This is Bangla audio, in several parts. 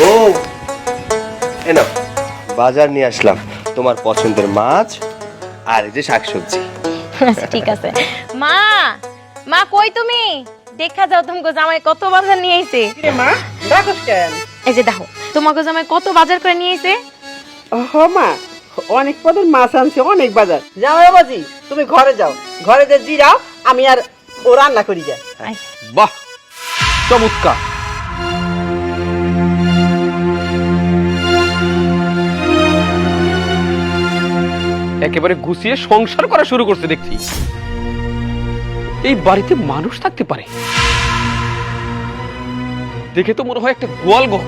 বউ। এ বাজার নিয়ে আসলাম। তোমার পছন্দের মাছ আর এই যে শাকসবজি। আচ্ছা, ঠিক আছে। মা মা কই তুমি? দেখা যাও তোমাকে জামাই কত বাজার নিয়ে আইছে। রে মা ডাকস কেন? এই যে দেখো তোমাকে জামাই কত বাজার করে নিয়ে আইছে। হ মা অনেক পদের মাছ আনছে অনেক বাজার। যাও বাজি তুমি ঘরে যাও। ঘরে যে জিরাও আমি আর ও রান্না করি যা। বাহ চমৎকার। একেবারে গুছিয়ে সংসার করা শুরু করছে দেখছি। এই বাড়িতে মানুষ থাকতে পারে। দেখে তো মনে হয় একটা গোয়াল ঘর।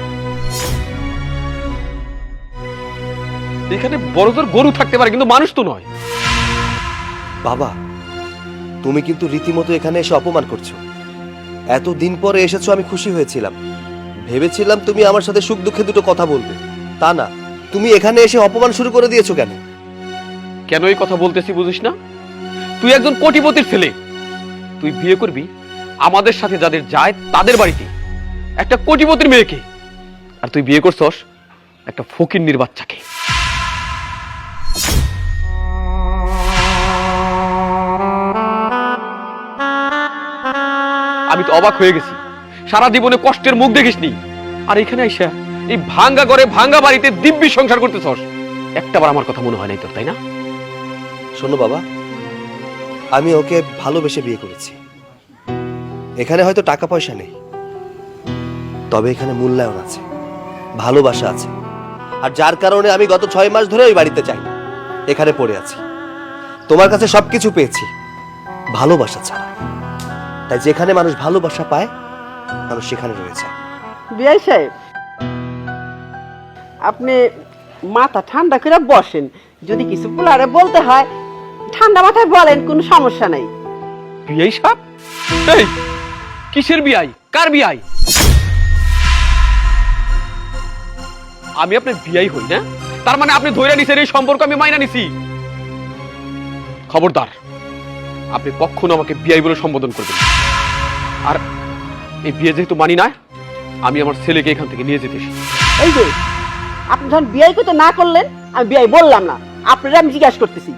এখানে বড়দের গরু থাকতে পারে কিন্তু মানুষ তো নয়। বাবা তুমি কিন্তু রীতিমতো এখানে এসে অপমান করছ। এত দিন পরে এসেছ আমি খুশি হয়েছিলাম। ভেবেছিলাম তুমি আমার সাথে সুখ দুঃখে দুটো কথা বলবে। তা না তুমি এখানে এসে অপমান শুরু করে দিয়েছ কেন? কেন এই কথা বলতেছি বুঝিস না? তুই একজন কোটিপতির ছেলে। তুই বিয়ে করবি আমাদের সাথে যাদের যায় তাদের বাড়িতে। একটা কোটিপতির মেয়েকে। আর তুই বিয়ে করছস একটা ফকিন্নির বাচ্চাকে। আমি তো অবাক হয়ে গেছি। সারা জীবনে কষ্টের মুখ দেখিসনি। আর এখানে আইসা এই ভাঙ্গা ঘরে ভাঙ্গা বাড়িতে দিব্যি সংসার করতেছস। একটাবার আমার কথা মনে হয় নাই তোর, তাই না? শোনো বাবা, আমি ওকে ভালোবেসে বিয়ে করেছি। এখানে হয়তো টাকা পয়সা নেই, তবে এখানে মূল্যায়ন আছে, ভালোবাসা আছে। আর যার কারণে আমি গত ছয় মাস ধরে ওই বাড়িতে চাই এখানে পড়ে আছি। তোমার কাছে সবকিছু পেয়েছি, ভালোবাসা ছাড়া। তাই যেখানে মানুষ ভালোবাসা পায়, মানুষ সেখানে রয়েছে বিআই সাহেব, আপনি মাথা ঠান্ডা করে বসেন। যদি কিছু বলতে হয়। ঠান্ডা মাথায় বলেন কোনো সমস্যা নাই। বিআই সাহেব এই কিসের বিআই কার বিআই আমি আপনার বিআই হই না তার মানে আপনি ধৈর্য নিছেন এই সম্পর্ক আমি মাইনা নিছি। খবরদার আপনি কখনো আমাকে বিআই বলে সম্বোধন করবেন আর এই বিয়ে যেহেতু মানি না আমি আমার ছেলেকে এখান থেকে নিয়ে যেতে এই যে আপনি যখন বিয়াই করতে না করলেন আমি বিয়াই বললাম না। আপনারা আমি জিজ্ঞাসা করতেছি।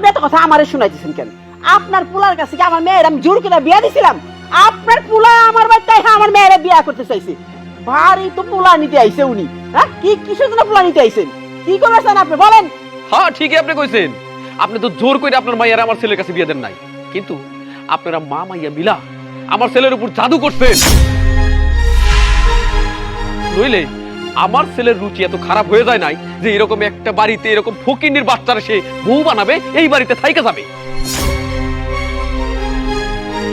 আপনি এত কথা আমারে শোনাইতেছেন কেন? আপনার পোলার কাছে কি আমার মেয়ের আমি জোর করে বিয়া দিছিলাম? আপনার পোলা আমার হ্যাঁ আমার মেয়েরা বিয়া করতে চাইছে। ভারী তো পোলা নিতে আইছে উনি। হ্যাঁ? কি কিসের জন্য পোলা নিতে আইছেন? কি করেছেন আপনি? বলেন। হ্যাঁ ঠিকই আপনি কইছেন। আপনি তো জোর করে আপনার মাইয়ার আমার ছেলের কাছে বিয়ে দেন নাই। কিন্তু আপনারা মা, মাইয়া মিলা আমার ছেলের উপর জাদু করছেন। নইলে আমার ছেলের রুচি এত খারাপ হয়ে যায় নাই যে এরকম একটা বাড়িতে এরকম ফকিন্নির বাচ্চারা সে বউ বানাবে, এই বাড়িতে থাইকা যাবে।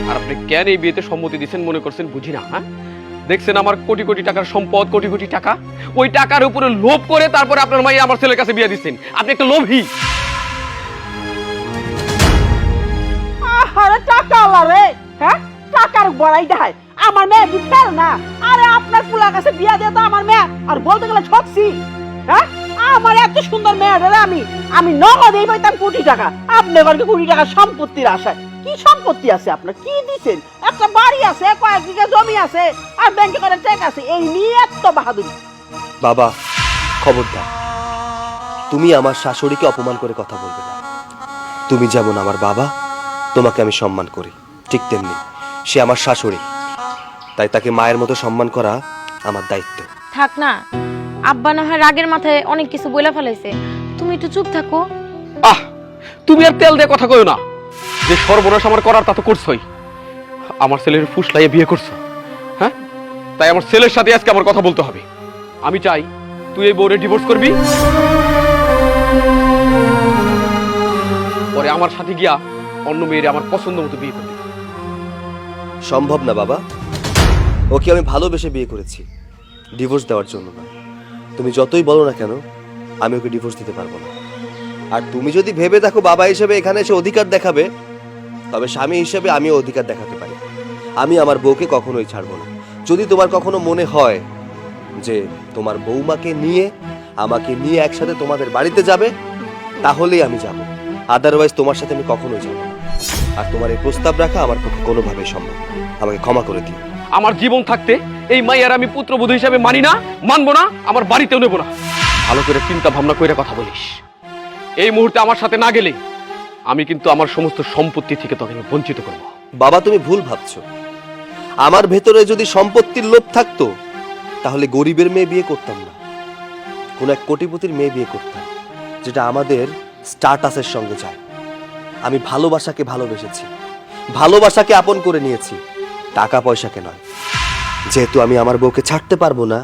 আর আপনি কেন এই বিয়েতে সম্মতি দিচ্ছেন মনে করছেন বুঝি না হ্যাঁ? দেখছেন আমার কোটি কোটি টাকার সম্পদ, কোটি কোটি টাকা? ওই টাকার উপরে লোভ করে তারপরে আপনার মাই আমার ছেলের কাছে বিয়ে দিচ্ছেন। আপনি একটা লোভী। আরে টাকা রে হ্যাঁ? টাকার বড়াই দেখায়। আমার মেয়ে ফেল না। আরে আপনার পোলার কাছে বিয়া দিয়ে তো আমার মেয়ে। আর বলতে গেলে ঠকছি হ্যাঁ? আমার এত সুন্দর মেয়ে রে আমি। আমি নগদেই পাইতাম কোটি টাকা। আপনি এবারকে কোটি টাকা সম্পত্তির আশায়? কি সম্পত্তি আছে আপনার? কি দিছেন? একটা বাড়ি আছে, কয়েক বিঘা জমি আছে, আর ব্যাংকে করে চেক আছে। এই নিয়ে এত বাহাদুরি। বাবা, খবরদার। তুমি আমার শাশুড়িকে অপমান করে কথা বলবে না। তুমি যেমন আমার বাবা, তোমাকে আমি সম্মান করি। ঠিক তেমনি সে আমার শাশুড়ি। তাই তাকে মায়ের মতো সম্মান করা আমার দায়িত্ব। থাক না আব্বা না হয় রাগের মাথায় অনেক কিছু বলে ফেলাইছে। তুমি একটু চুপ থাকো। আহ তুমি আর তেল দিয়ে কথা কইও না। যে সর্বনাশ আমার করার তা তো করছই। আমার ছেলের ফুসলাইয়ে বিয়ে করছ হ্যাঁ? তাই আমার ছেলের সাথে আজকে আমার কথা বলতে হবে। আমি চাই তুই এই বউরে ডিভোর্স করবি। পরে আমার সাথে গিয়া অন্য মেয়েরে আমার পছন্দ মতো বিয়ে করবি সম্ভব না বাবা। ওকে আমি ভালোবেসে বিয়ে করেছি। ডিভোর্স দেওয়ার জন্য না। তুমি যতই বলো না কেন, আমি ওকে ডিভোর্স দিতে পারব না। আর তুমি যদি ভেবে দেখো বাবা হিসেবে এখানে এসে অধিকার দেখাবে, তবে স্বামী হিসেবে আমিও অধিকার দেখাতে পারি। আমি আমার বউকে কখনোই ছাড়বো না। যদি তোমার কখনো মনে হয় যে তোমার বৌমাকে নিয়ে, আমাকে নিয়ে একসাথে তোমাদের বাড়িতে যাবে, তাহলেই আমি যাব। আদারওয়াইজ তোমার সাথে আমি কখনোই যাব আর তোমার এই প্রস্তাব রাখা আমার পক্ষে কোনোভাবেই সম্ভব আমাকে ক্ষমা করে দিও। আমার জীবন থাকতে এই মাইয়ার আমি পুত্রবধূ হিসাবে মানি না, মানবো না, আমার বাড়িতেও নেব না। ভালো করে চিন্তা ভাবনা করে কথা বলিস। এই মুহূর্তে আমার সাথে না গেলে আমি কিন্তু আমার সমস্ত সম্পত্তি থেকে তোকে আমি বঞ্চিত করব। বাবা, তুমি ভুল ভাবছ। আমার ভেতরে যদি সম্পত্তির লোভ থাকতো, তাহলে গরিবের মেয়ে বিয়ে করতাম না। কোন এক কোটিপতির মেয়ে বিয়ে করতাম, যেটা আমাদের স্টার্টাসের সঙ্গে যায়। আমি ভালোবাসাকে ভালোবেসেছি, ভালোবাসাকে আপন করে নিয়েছি। টাকা পয়সাকে নয়। যেহেতু আমি আমার বউকে ছাড়তে পারব না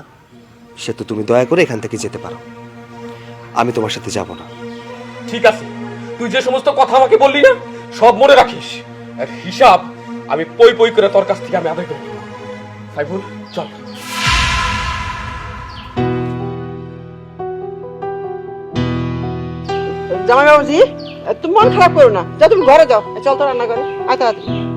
সেহেতু তুমি দয়া করে এখান থেকে যেতে পারো। আমি তোমার সাথে যাব না। ঠিক আছে। তুই যে সমস্ত কথা আমাকে বললি না সব মনে রাখিস। আর হিসাব আমি পই পই করে তোর কাছ থেকে আমি আদায় করব সাইফুল চল। জামাই বাবুজি তুমি মন খারাপ করো না। যা তুমি ঘরে যাও। চল তো রান্না করে আয় তাড়াতাড়ি।